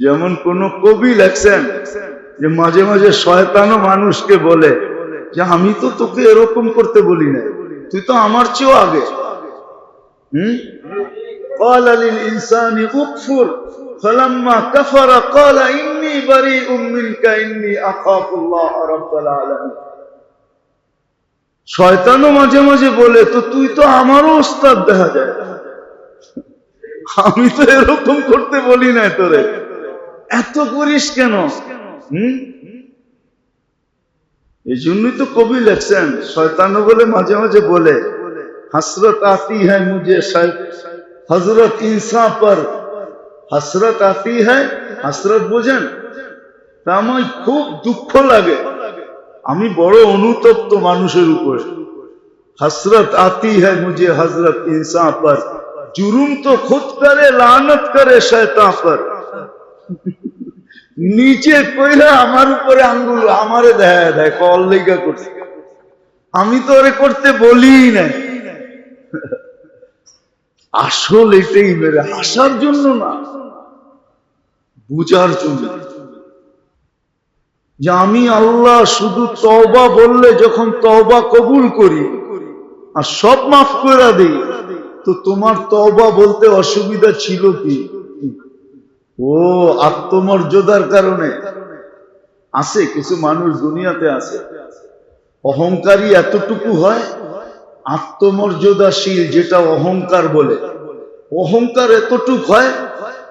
যেমন কোন কবি লেখছেন যে মাঝে মাঝে শয়তানও মানুষকে বলে যে আমি তো তোকে এরকম করতে বলি না তুই তো আমার চেয়েও আগে হুম قال للإنسان اكفر فلما كفر قال إني بريء منك إني أخاف الله رب العالمين শয়তানও মাঝে মাঝে বলে তো তুই তো আমারও ওস্তাদ দেখা যায় আমি তো এরকম করতে বলি না তোরে এত করিস কেন? এই জন্যই তো কবি লেখছেন শয়তানো বলে, মাঝে মাঝে বলে, হাসরত আতি হ্যাঁ মুঝে হজরত ইনসা পর হসরত আতি হ্যাঁ হাসরত বোঝেন? তা আমার খুব দুঃখ লাগে। আমি বড় অনুতপ্ত মানুষের উপর। হসরত আতি হ্যাঁ মুঝে হজরত ইনসা পর জুরুম তো খুদ করে, লানত করে শয়তা পর। নিচে কইলে আমার উপরে আঙ্গুল, আমারে দেয় দেয় কল লেগা করছে। আমি তো ওরে করতে বলি না আসল এটাই মেরে হাসার জন্য না, বুঝার জন্য। যে আমি আল্লাহ শুধু তওবা বললে যখন তবা কবুল করি, আর সব মাফ করে দিই, তো তোমার তওবা বলতে অসুবিধা ছিল কি? ও, আত্মমর্যাদার কারণে। আছে, কিছু মানুষ দুনিয়াতে আছে। অহংকারী এতটুকু হয়, আত্মমর্যাদাশীল যেটা অহংকার বলে। অহংকার এতটুক হয়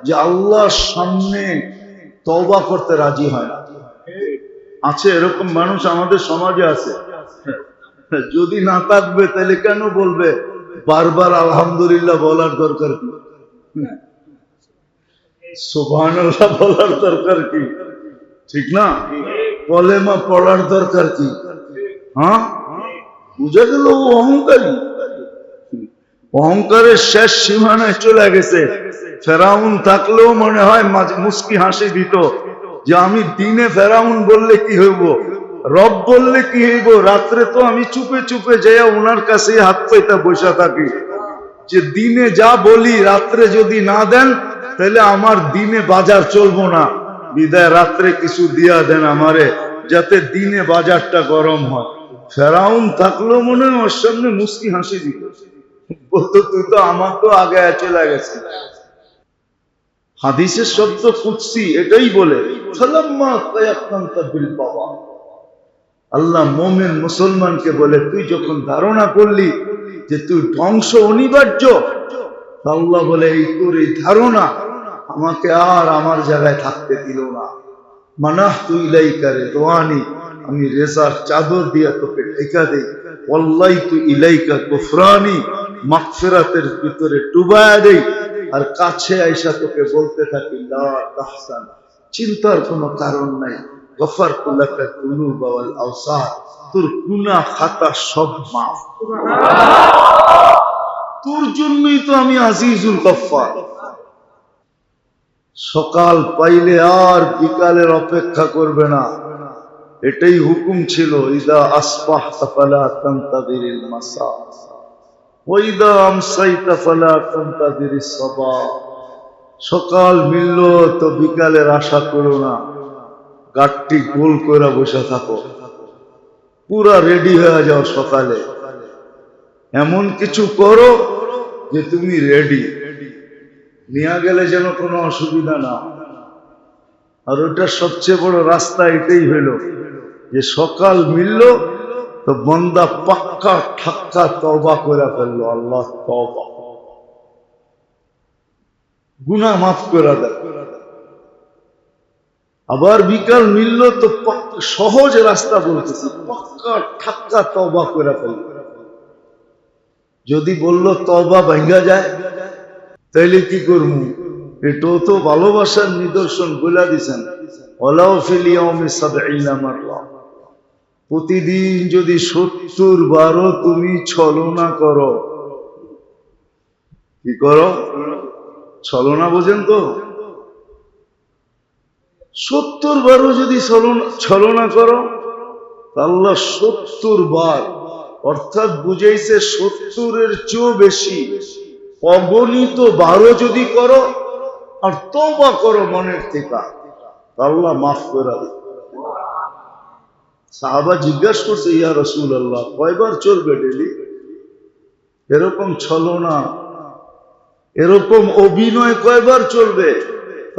যে আল্লাহর সামনে তওবা করতে রাজি হয় না। আছে, এরকম মানুষ আমাদের সমাজে আছে। যদি না থাকবে, তাহলে কেন বলবে? বারবার আলহামদুলিল্লাহ বলার দরকার সোভান বলার দরকার কি? ঠিক না? কলেমা পড়ার দরকার কি? হ্যাঁ? বুঝা গেল ও অহংকারী। অহংকারের শেষ সীমানায় চলে গেছে। ফেরাউন থাকলেও মনে হয় মুস্কি হাসি দিত যে আমি দিনে ফেরাউন বললে কি হইব? রব বললে কি হইব? রাত্রে তো আমি চুপে চুপে যাইয়া ওনার কাছে হাত পাইতা বসে থাকি। যে দিনে যা বলি, রাত্রে যদি না দেন তাহলে আমার দিনে বাজার চলবো না। বিদায় রাত্রে কিছু দিয়া দেন আমারে, যাতে দিনে বাজারটা গরম হয়। ফেরাউন থাকলেও মনে হয় ওর সামনে মুস্কি হাসি দিত বলতো, তুই তো আমার তো আগে চলে গেছে হাদিসের শব্দ কুৎসি এটাই বলে আল্লাহ মোমেন মুসলমানকে বলে, তুই যখন ধারণা করলি যে তুই ধ্বংস অনিবার্য আল্লাহ বলে, এই তোর এই ধারণা আমাকে আর আমার জায়গায় থাকতে দিল না। মানাহ তুই ইলাইকারে দোয়ানি আমি রেজার চাদর দিয়ে তোকে ঢেকা দেই। অল্লাই তুই ইলাইকা কুফরানি, মাগফিরাতের ভিতরে ডুবায়া দেই। আর কাছে আইসা তোকে বলতে থাকি তাহসান, চিন্তার কোনো কারণ নাই। গফার কুলাকা কুলুব ওয়াল আওসার, তোর গুনাহ খাতা সব মাফ। তোর জন্যই তো আমি আজিজুল গফার সকাল পাইলে আর বিকালের অপেক্ষা করবে না। এটাই হুকুম ছিল, ইদা আসবাহ ফালা তান্তাদিরিল মাসা ওইদা আমসাইতা ফালা তান্তাদিরিস সাবা। সকাল মিলল তো বিকালের আশা করো না। গাঠটি গোল করে বসে থাকো। পুরা রেডি হয়ে যাও সকালে। এমন কিছু করো যে তুমি রেডি নিয়ে গেলে যেন কোনো অসুবিধা না। আর ওটা সবচেয়ে বড় রাস্তা এটাই হইল যে সকাল মিলল তো বন্দা পাক্কা ঠাক্কা তবা করে ফেলল, আল্লাহ তবা গুনা মাফ করে দেয়। আবার বিকাল মিলল তো সহজ রাস্তা বলতেছে, পাক্কা ঠাক্কা তবা করে ফেলল। যদি বলল তবা ভাঙ্গা যায়, তাইলে কি করব এটাও তো ভালোবাসার নিদর্শন বলে দিছেন। প্রতিদিন যদি সত্তর বারো তুমি ছলনা করো, কি করো? ছলনা বোঝেন তো? সত্তর বারো যদি ছলনা করো আল্লাহ সত্তর বার অর্থাৎ বুঝাইছে সত্তরের চেয়েও বেশি। অগণিত বারো যদি করো, আর তওবা করো মনের থেকে। আল্লাহ মাফ করে সাহাবা জিজ্ঞাসা করছে, ইয়া রসুল আল্লাহ কয়বার চলবে ডেলি? এরকম ছলনা এরকম অভিনয় কয়বার চলবে?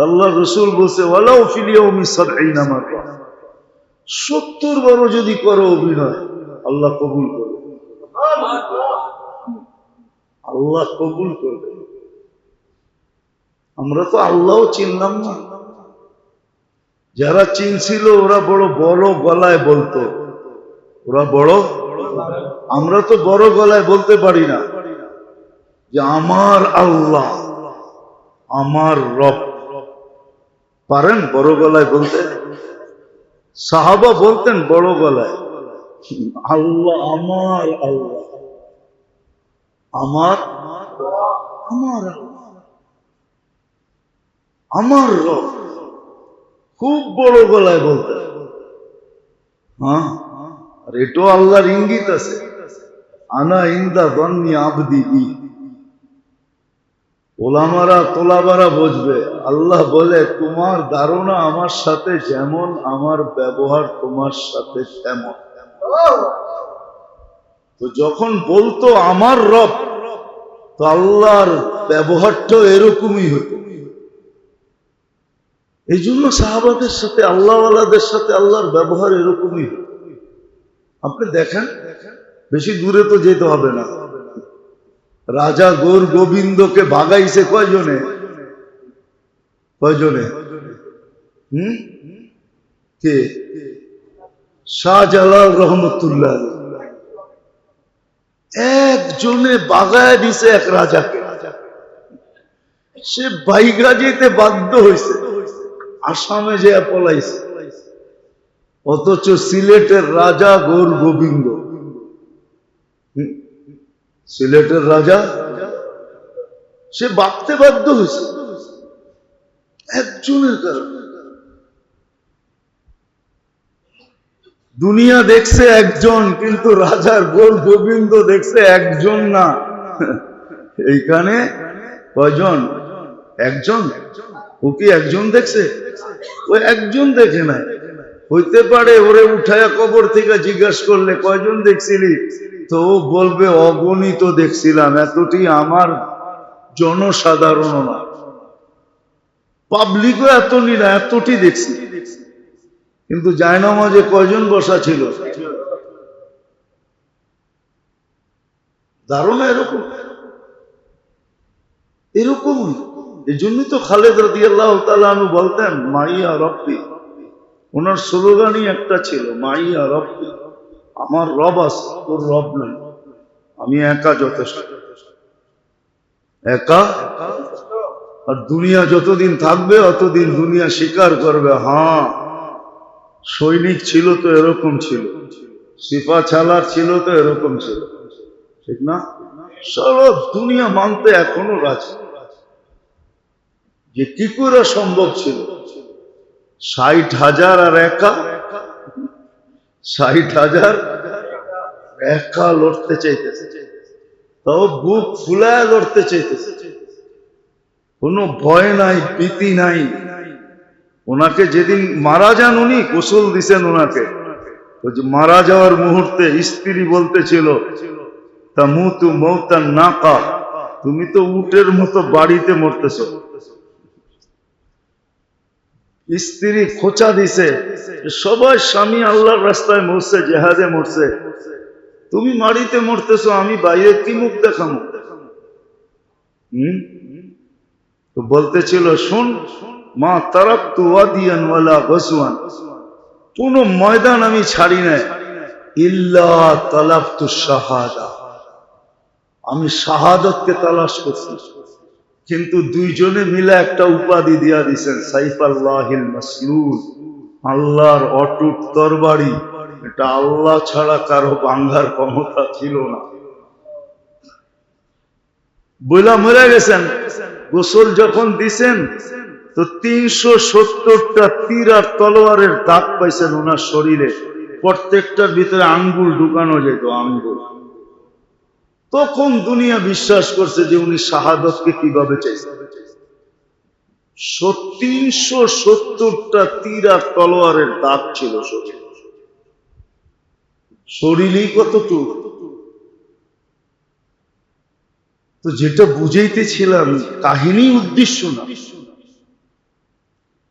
আল্লাহ রসুল বলছে, ওয়ালাউ ফিলিয়াউমি সাবঈনা মাররা। সত্তর বারও যদি করো অভিনয়, আল্লাহ কবুল করবে। আল্লাহ কবুল করবে। আমরা তো আল্লাহও চিনলাম না। যারা চিনছিল, ওরা বড় বড় গলায় বলতো। ওরা বড়, আমরা তো বড় গলায় বলতে পারি না। যে আমার আল্লাহ, আমার রব। পারেন বড় গলায় বলতে? সাহাবা বলতেন বড় গলায়। আল্লাহ আমার আল্লাহ আমার আমার আমার রব। খুব বড় গলায় বলতেন হ্যাঁ? আর এটাও আল্লাহর ইঙ্গিত আছে। আনা ইন্দা দন্নি আবদি বি ওলামারা, তোলাবারা বুঝবে। আল্লাহ বলে, তোমার ধারণা আমার সাথে যেমন, আমার ব্যবহার তোমার সাথে তেমন। তো যখন বলতো আমার রব, তো আল্লাহর ব্যবহারটাও এরকমই হতো। এই জন্য সাহাবাদের সাথে, আল্লাহওয়ালাদের সাথে আল্লাহর ব্যবহার এরকমই আপনি দেখেন, বেশি দূরে তো যেতে হবে না। রাজা গোর গোবিন্দকে বাগাইছে কয়জনে? কয়জনে? হুম? কে? শাহজালাল রহমতুল্লাহ। একজনে বাগায় দিছে এক রাজাকে। সে বাইগা যেতে বাধ্য হয়েছে আসামে যে পলাইছে। অথচ সিলেটের রাজা গোর গোবিন্দ? সিলেটের রাজা? সে বাঁধতে বাধ্য হয়েছে একজনের কারণে। দুনিয়া দেখছে একজন, কিন্তু রাজার গোল গোবিন্দ দেখছে একজন না। এইখানে কয়জন? একজন। ও কি একজন দেখছে? ও একজন দেখে নাই। হইতে পারে ওরে উঠায়া কবর থেকে জিজ্ঞাসা করলে, কয়জন দেখছিলি? তো বলবে, অগণিত দেখছিলাম, এতটি আমার জনসাধারণ না। পাবলিকও এত নিরা এতটি দেখছি। কিন্তু জায়নামাজে কয়জন বসা ছিল? ধারণা এরকম। এরকমই। এই জন্যই তো খালেদ রাদি আল্লাহ তালু বলতেন, মাইয়া রব্বি। ওনার স্লোগানই একটা ছিল, মাইয়া রব্বি, আমার রব আছে, তোর রব নাই। আমি একা যথেষ্ট। একা? আর দুনিয়া যতদিন থাকবে, অতদিন দুনিয়া স্বীকার করবে হ্যাঁ। সৈনিক ছিল তো এরকম ছিল। সিপা ছালার ছিল তো এরকম ছিল। ঠিক না? সব দুনিয়া মানতে এখনও রাজি। যে কি করে সম্ভব ছিল। ষাট হাজার আর একা। ষাট হাজার একা লড়তে চাইতেছে। তাও বুক ফুলায় লড়তে চাইতেছে। কোনো ভয় নাই ভীতি নাই। ওনাকে যেদিন মারা যান উনি, গোসল দিছেন ওনাকে। মারা যাওয়ার মুহূর্তে স্ত্রী বলতেছিল, তা মুতু মৌতান নাকা, তুমি তো উটের মতো বাড়িতে মরতেছ। স্ত্রী খোঁচা দিছে, সবাই স্বামী আল্লাহর রাস্তায় মরছে, জেহাদে মরছে। তুমি মাড়িতে মরতেছো, আমি বাইরে কি মুখ দেখামো হম? তো বলতেছিল, শুন মা তারাক তু ওয়ালা গসওয়ান। কোন ময়দান আমি ছাড়ি নাই। ইল্লা তালাফতু শাহাদা। আমি শাহাদতকে তালাশ করছি। কিন্তু দুইজনে মিলে একটা উপাধি দিয়া দিছেন সাইফ আল্লাহিল মাসলুল। আল্লাহর অটুট তরবারি। এটা আল্লাহ ছাড়া কারও বাঙ্গার ক্ষমতা ছিল না। বইলা মরে গেছেন। গোসল যখন দিছেন তো তিনশো সত্তরটা তীর আর তলোয়ারের দাগ পাইছেন ওনার শরীরে। প্রত্যেকটার ভিতরে আঙ্গুল ঢুকানো যেত, আঙ্গুল। তখন দুনিয়া বিশ্বাস করছে যে উনি শাহাদতকে কীভাবে চাইছেন। তিনশো সত্তরটা তীর আর তলোয়ারের দাগ ছিল শরীর। শরীরই কতটুক তো যেটা বুঝাইতেছিলাম কাহিনী উদ্দেশ্য না।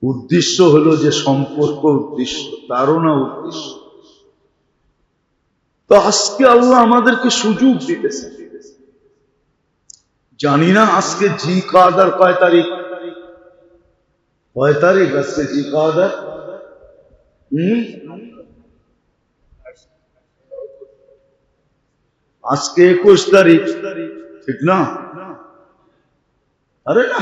উদ্দেশ্য হলো যে সম্পর্ক উদ্দেশ্য, তারও উদ্দেশ্য। তো আজকে আল্লাহ আমাদেরকে সুযোগ দিতেছে। জানি না আজকে জি কাদার কয় তারিখ? কয় তারিখ আজকে জি কাদার? হম? আজকে একুশ তারিখ, ঠিক না? আরে না।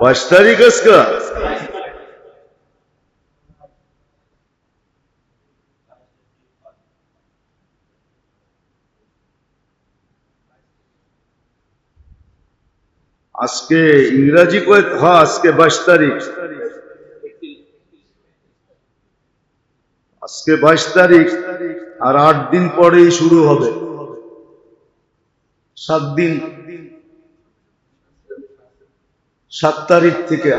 বাইশ তারিখ আজকে আজকে ইংরাজি কয় হ্যাঁ আজকে বাইশ তারিখ। আজকে বাইশ তারিখ আর আট দিন পরেই শুরু হবে। সাত দিন। সাত তারিখ থেকে।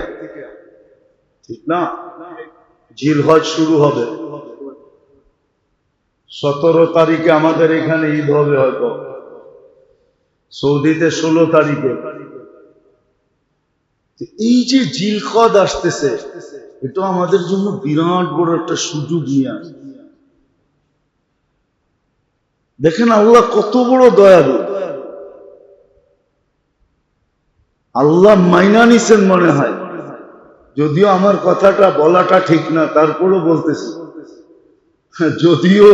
ঠিক না? ঝিল হজ শুরু হবে। সতেরো তারিখে আমাদের এখানে ঈদ হবে হয়তো। সৌদিতে ষোলো তারিখে। এই যে জিলখদ আসতেছে এটা আমাদের জন্য বিরাট বড় একটা সুযোগ নিয়ে আসে। দেখেন আল্লাহ কত বড় দয়ালু। আল্লাহ মাইনা নিছেন মনে হয়। যদিও আমার কথাটা বলাটা ঠিক না, তারপরও বলতেছি। যদিও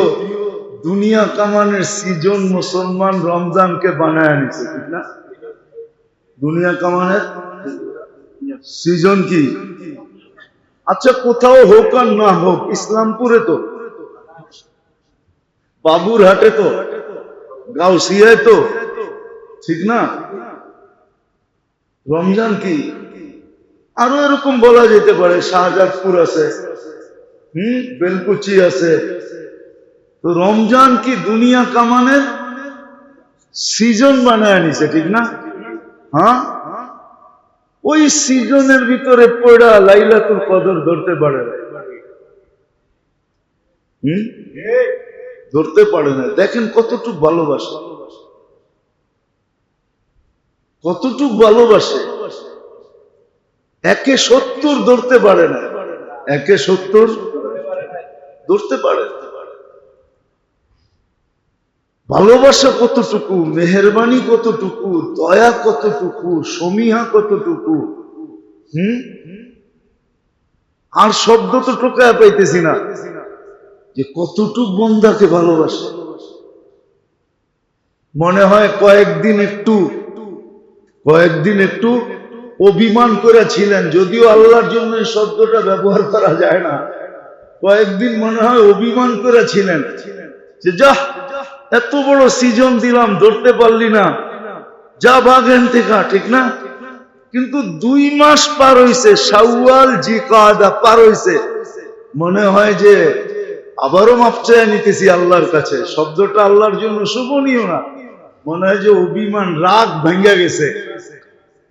দুনিয়া কামানের সিজন মুসলমান রমজানকে বানায় আনিছে ঠিক না? দুনিয়া কামানের সিজন কি? আচ্ছা কোথাও হোক আর না হোক, ইসলামপুরে তো। বাবুর হাটে তো। গাউসিয়ায় তো। ঠিক না? রমজান কি? আরও এরকম বলা যেতে পারে, শাহজাদপুর আছে, হম, বেলকুচি আছে। তো রমজান কি দুনিয়া কামানের সিজন বানায় নিছে ঠিক না? হ্যাঁ? ওই সিজনের ভিতরে পড়া লাইলাতুল কদর ধরতে পারে না। হম? ধরতে পারে না। দেখেন কতটুকু ভালোবাসে। কতটুক ভালোবাসে। একে সত্তর ধরতে পারে না। একে সত্তর ধরতে পারে না। ভালোবাসা কতটুকু, মেহরবানি কতটুকু, দয়া কতটুকু, সমীহা কতটুকু? হুম? আর শব্দ তো টোকায় পাইতেছি না। যে কতটুক বন্দাকে ভালোবাসে। মনে হয় কয়েকদিন একটু কয়েকদিন একটু অভিমান করেছিলেন, যদিও আল্লাহর জন্য এই শব্দটা ব্যবহার করা যায় না। কয়েকদিন মনে হয় অভিমান করেছিলেন। যে যা এত বড় সিজন দিলাম, ধরতে পারলি না। যা বাঘেন থেকে ঠিক না? কিন্তু দুই মাস পার হইছে সাউয়াল জি কাদা পার হইছে। মনে হয় যে আবারও মাপ চায় নিতেছি আল্লাহর কাছে। শব্দটা আল্লাহর জন্য শোভনীয় না। মনে হয় যে অভিমান, রাগ ভেঙ্গে গেছে।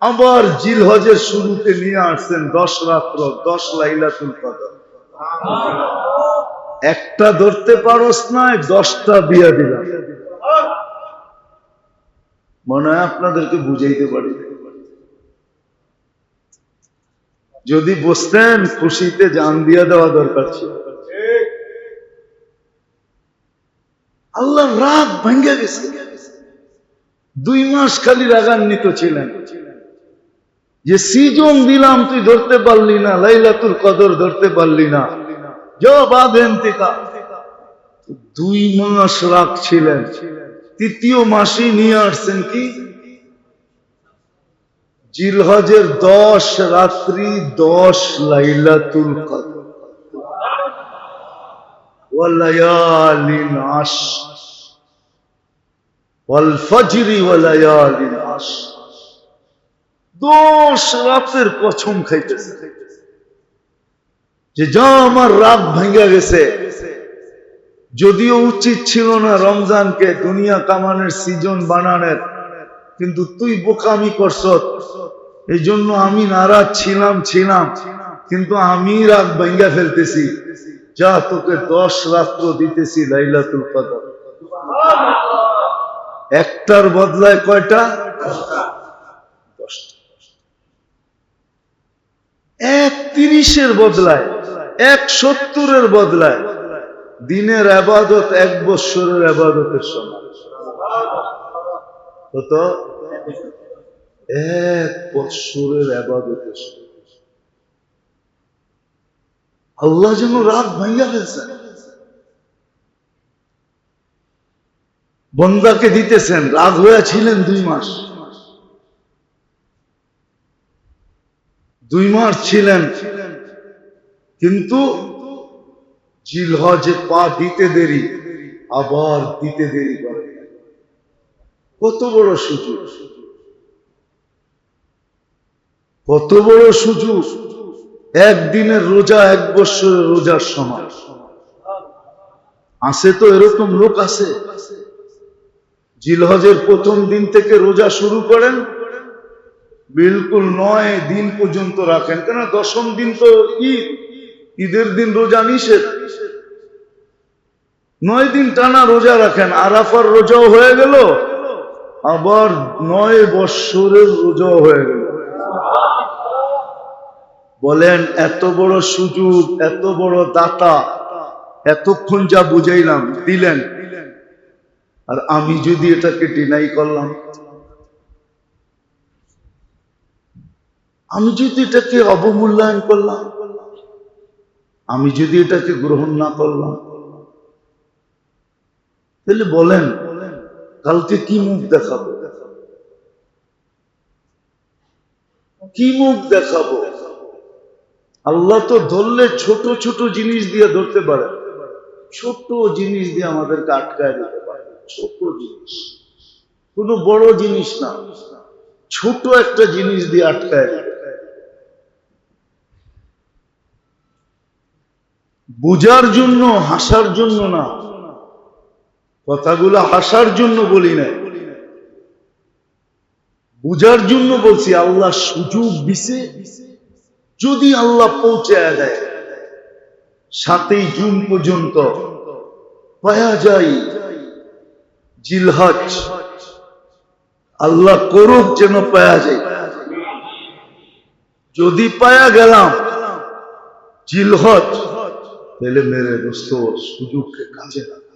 আবার জিল হজের শুরুতে নিয়ে আসছেন দশ রাত্র, দশ লাইলাতুল কদর। একটা ধরতে পারস না দশটা দিয়া দিলাম। মনে হয় আপনাদেরকে বুঝাইতে পারি। যদি বসতেন, খুশিতে জান দিয়া দেওয়া দরকার ছিল। আল্লাহ রাগ ভেঙে গেছে। দুই মাস খালি রাগান্বিত ছিলেন। যে সিজন দিলাম, তুই ধরতে পারলি না, লাইলাতুল কদর ধরতে পারলি না। যা দুই মাস রাখছিলেন। তৃতীয় নিয়ে আসছেন কি? জিলহজের দশ, রাত্রি দশ লাইলাতুল কদর। দশ রাতের পছন্দ খাইতেছে। যে যা আমার রাগ ভেঙে গেছে, যদিও উচিত ছিল না রমজানকে দুনিয়া কামানের সিজন বানানোর, কিন্তু তুই বোকামি করছ। এই জন্য আমি নারাজ ছিলাম ছিলাম, কিন্তু আমি রাগ ভেঙ্গা ফেলতেছি। যা তোকে দশ রাত্র দিতেছি লাইলাতুল কদর। একটার বদলায় কয়টা? এক তিরিশের বদলায়। এক সত্তরের বদলায় দিনের আবাদত এক বৎসরের আবাদতের সমান। কত এক বৎসরের আবাদতের আল্লাহ যেন রাগ ভাইয়া ফেলছেন বন্দাকে দিতেছেন রাগ হয়ে ছিলেন দুই মাস। দুই মাস ছিলেন কিন্তু জিলহজে পা দিতে দেরি, আবার দিতে দেরি করে। কত বড় সুযোগ। কত বড় সুযোগ। একদিনের রোজা, এক বৎসরের রোজার সমান আছে তো এরকম লোক আছে? জিলহজের প্রথম দিন থেকে রোজা শুরু করেন, বিলকুল নয় দিন পর্যন্ত রাখেন। কেন? দশম দিন তো ঈদ। ঈদের দিন রোজা নিষেধ। নয় দিন টানা রোজা রাখেন। আরাফার রোজাও হয়ে গেল, আবার নয় বৎসরের রোজাও হয়ে গেল। বলেন, এত বড় সুযোগ, এত বড় দাতা, এতক্ষণ যা বুঝাইলাম, দিলেন। আর আমি যদি এটাকে ডিনাই করলাম, আমি যদি এটাকে অবমূল্যায়ন করলাম আমি যদি এটাকে গ্রহণ না করলাম, তাহলে বলেন, কালকে কি মুখ দেখাবো? কি মুখ দেখাবো? আল্লাহ তো ধরলে ছোট ছোট জিনিস দিয়ে ধরতে পারে। ছোট জিনিস দিয়ে আমাদেরকে আটকায় দিতে পারে। ছোট জিনিস। কোনো বড় জিনিস না। ছোট একটা জিনিস দিয়ে আটকায় দিতে পারে। বুঝার জন্য, হাসার জন্য না। কথাগুলো হাসার জন্য বলি না বুঝার জন্য বলছি, আল্লাহ সুযোগ দিছে, যদি আল্লাহ পৌঁছায় দেয়। সাতই জুন পর্যন্ত পায়া যায় জিলহজ। আল্লাহ করুক যেন পায়া যায়। যদি পায়া গেলাম, জিলহজ তাহলে মেরে দোস্ত সুযোগকে কাজে লাগা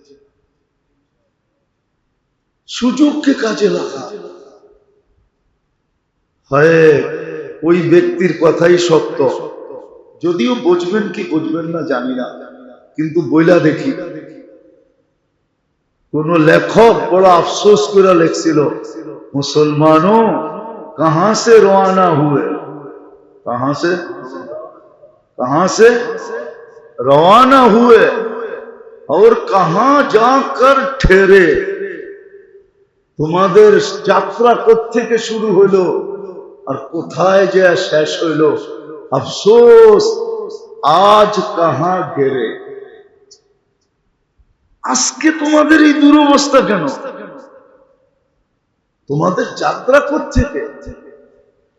সুযোগকে কাজে লাগা হয়, ওই ব্যক্তির কথাই সত্য। যদিও বুঝবেন কি বুঝবেন না, জানি না। কিন্তু বইলা দেখি। কোন লেখক বড় আফসোস করে লিখছিল মুসলমানো কাহা হুয়ে? কাহা সে? কাহা সে? रवाना हुए और कहा जाकर ठहरे তোমাদের যাত্রা থেকে শুরু হইলো আর কোথায় যে শেষ হইল আফসোস আজ কাহা গেরে আজকে তোমাদের এই দুরবস্থা কেন তোমাদের যাত্রা থেকে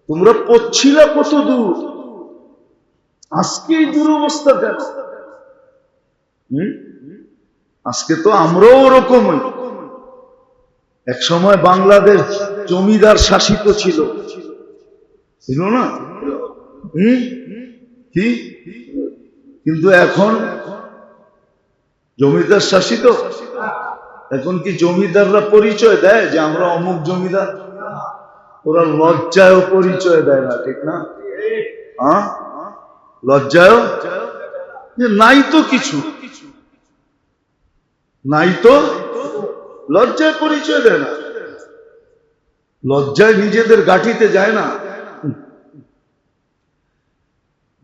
তোমরা পড়ছিলা কত দূর আজকে এই দুরবস্থা কেন হুম? আজকে তো আমরাও ওরকমই এক সময় বাংলাদেশ জমিদার শাসিত ছিল। না? কি? কিন্তু এখন জমিদার শাসিত? এখন কি জমিদাররা পরিচয় দেয় যে আমরা অমুক জমিদার? ওরা লজ্জায় পরিচয় দেয় না, ঠিক না? লজ্জায় নাই তো কিছু। নাই তো লজ্জায় পরিচয় দেয় না। লজ্জায় নিজেদের গাঠিতে যায় না।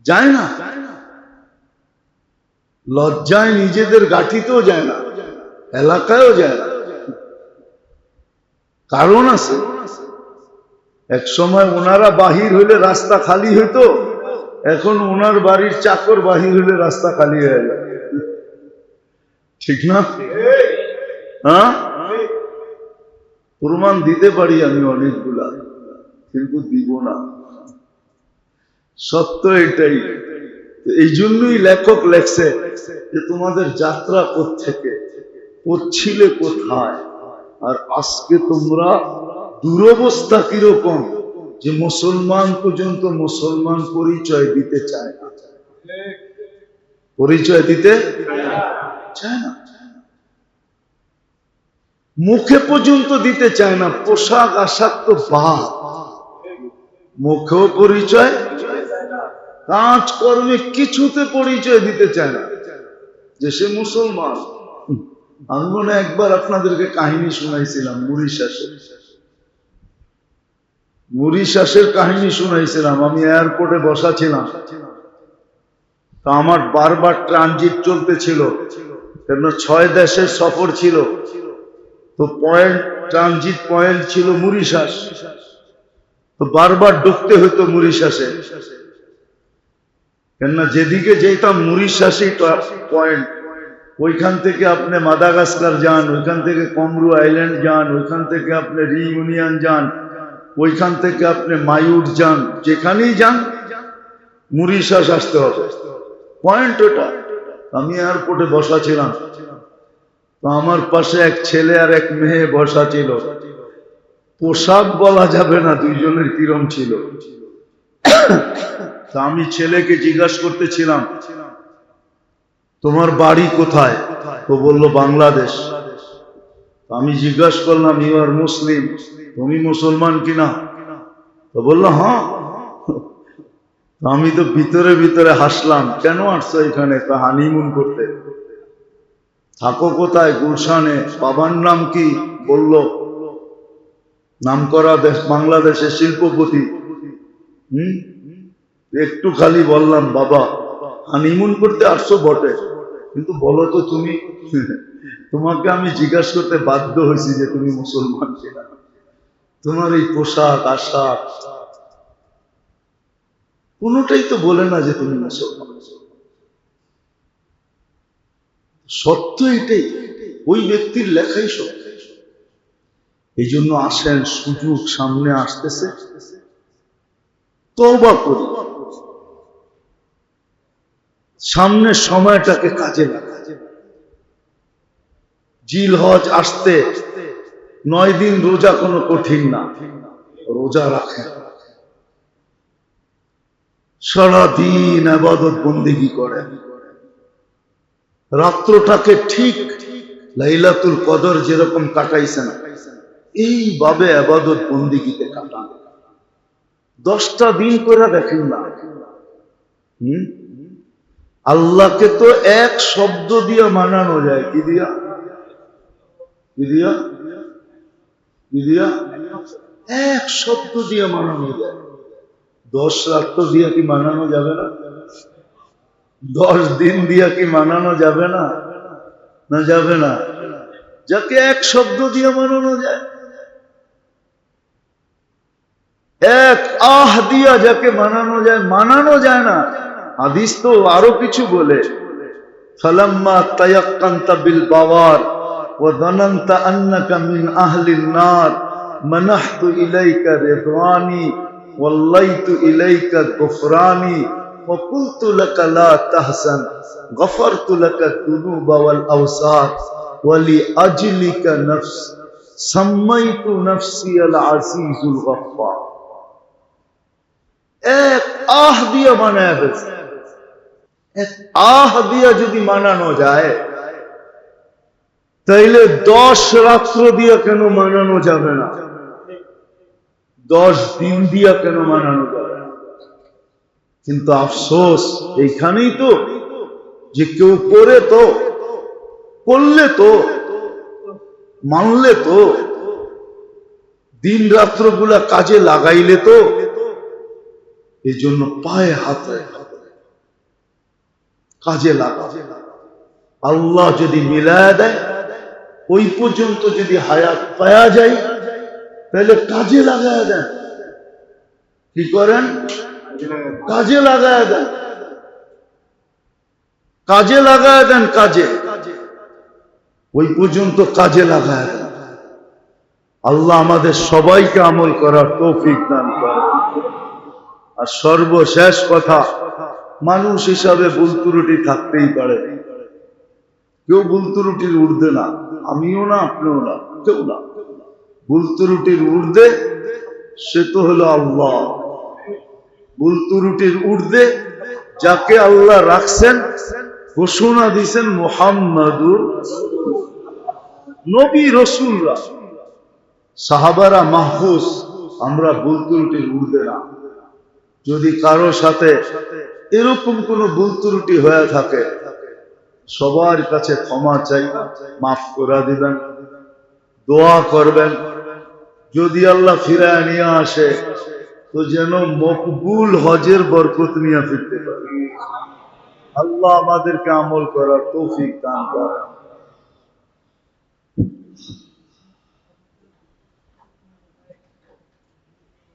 যায় না। লজ্জায় নিজেদের গাঠিতেও যায় না। এলাকায়ও যায় না। কারণ আছে। এক সময় ওনারা বাহির হইলে রাস্তা খালি হইতো, এখন ওনার বাড়ির চাকর বাহির হলে রাস্তা খালি হয়ে যায়। ঠিক না? হ্যাঁ? প্রমাণ দিতে পারি আমি অনেকগুলা কিন্তু দিব না। সত্য এটাই। এই জন্যই লেখক লেখছে যে তোমাদের যাত্রা থেকে করছিলে কোথায়? আর আজকে তোমরা দুরবস্থা কীরকম যে মুসলমান পর্যন্ত মুসলমান পরিচয় দিতে চায় না? পরিচয় দিতে চায় না। মুখে পর্যন্ত দিতে চায় না, পোশাক আশাক তো বাদ। মুখেও পরিচয় কাজ কর্মে কিছুতে পরিচয় দিতে চায় না। যে সে মুসলমান। আমি মনে একবার আপনাদেরকে কাহিনী শুনাইছিলাম মরিশাসের মরিশাসের কাহিনী শুনাইছিলাম, আমি এয়ারপোর্টে বসা ছিলাম। তা আমার বারবার ট্রানজিট চলতেছিল। কেন ছয় দেশের সফর ছিল। তো পয়েন্ট ট্রানজিট পয়েন্ট ছিল মরিশাস। তো বারবার ঢুকতে হতো মরিশাসে। কেননা যেদিকে যেতাম মরিশাসই পয়েন্ট ওইখান থেকে আপনি মাদাগাস্কার যান, ওইখান থেকে কমরু আইল্যান্ড যান, ওইখান থেকে আপনি রিইউনিয়ন যান, ওইখান থেকে আপনি মায়ুর যান, যেখানেই যান, মুরিশাস আসতে হবে। পয়েন্ট ওটা। আমি এয়ারপোর্টে বসা ছিলাম। তো আমার পাশে এক ছেলে আর এক মেয়ে বসা ছিল। পোশাক বলা যাবে না, দুইজনের কিরম ছিল। তা আমি ছেলেকে জিজ্ঞাসা করতেছিলাম, তোমার বাড়ি কোথায়? তো বলল, বাংলাদেশ। আমি জিজ্ঞাসা করলাম ইউ আর মুসলিম তুমি মুসলমান কিনা? তো বলল হ্যাঁ। আমি তো ভিতরে ভিতরে হাসলাম, কেন আসছো এখানে? হানিমুন করতে। থাকো কোথায়? গুলশানে। বাবার নাম কি? বলল। নাম করা দেশ বাংলাদেশের শিল্পপতি। হম? একটু খালি বললাম, বাবা হানিমুন করতে আসছো বটে। কিন্তু বলো তো তুমি, তোমাকে আমি জিজ্ঞাসা করতে বাধ্য হয়েছি যে তুমি মুসলমান কিনা। তোমার এই পোশাক, আশাক কোনোটাই তো বলে না যে তুমি মুসলমান সত্য। এটাই, ওই ব্যক্তির লেখাই সত্য। এই জন্য আসেন, সুযোগ সামনে আসতেছে। তবা করি। সামনের সময়টাকে কাজে জিল হজ আসতে নয় দিন রোজা কোনো কঠিন না। রোজা রাখেন। সারাদিন আবাদত বন্দিগি করেন। রাত্রটাকে ঠিক লাইলাতুল কদর যেরকম কাটাইছেন, এইভাবে আবাদত বন্দিগিতে কাটান। দশটা দিন করে দেখেন না। আল্লাহকে তো এক শব্দ দিয়ে মানানো যায়। কি দিয়া? কি দিয়া? কি দিয়া? এক শব্দ দিয়ে মানানো যায়। দশ রাত্র দিয়া কি মানানো যাবে না দশ দিন দিয়া কি মানানো যাবে না না যাবে না যাকে এক শব্দ দিয়ে মানানো যায় এক আহ দিয়া যাকে মানানো যায় মানানো যায় না হাদিস তো আরো কিছু বলে ফালাম্মা তায়াক্কান্তা বিল বাওয়ার ওয়া দানান্তা আন্নাকা মিন আহলিন নার মানাহতু ইলাইকা রিদওয়ানি ওয়াল্লাইতু ইলাইকা গুফরানি ওয়া কুলতু লাকা লা তাহসান, গফারতু লাকা দুনুবা ওয়াল আওসাত ওয়া লি আজলিকা নফস, সাম্মাইতু নফসি আল যদি মানানো যায়, তাইলে দশ রাত্র দিয়ে কেন মানানো যাবে না? দশ দিন দিয়া কেন মানানো যাবে কিন্তু আফসোস, এইখানেই তো যে কেউ করে তো, করলে তো, মানলে তো দিন রাত্রগুলা কাজে লাগাইলে তো এই জন্য পায়ে হাতে কাজে লাগা আল্লাহ যদি মিলায় দেয়, ওই পর্যন্ত যদি হায়াত পায়া যায় তাহলে কাজে লাগায় দেন। কি করেন? কাজে লাগায় দেন। কাজে লাগায় দেন কাজে। ওই পর্যন্ত কাজে লাগায় দেন। আল্লাহ আমাদের সবাইকে আমল করার তৌফিক দান করে আর সর্বশেষ কথা, মানুষ হিসাবে ভুল ত্রুটি থাকতেই পারে। কেউ ভুল ত্রুটির উর্ধে না। আমিও না, আপনিও না, কেউ না। ভুল ত্রুটির ঊর্ধ্বে, সে তো হলো আল্লাহ। ভুল ত্রুটির ঊর্ধ্বে, যাকে আল্লাহ রাখছেন, ঘোষণা দিছেন মোহাম্মদুর নবী রসুলরা। সাহাবারা মাহফুজ, আমরা ভুল ত্রুটির ঊর্ধ্বে না। যদি কারও সাথে এরকম কোন ভুল ত্রুটি হয়ে থাকে, সবার কাছে ক্ষমা চাই, মাফ করা দিবেন, দোয়া করবেন যদি আল্লাহ ফিরায় নিয়ে আসে, তো যেন মকবুল হজের বরকত নিয়ে ফিরতে পারে। আল্লাহ আমাদেরকে আমল করার তৌফিক দান করেন।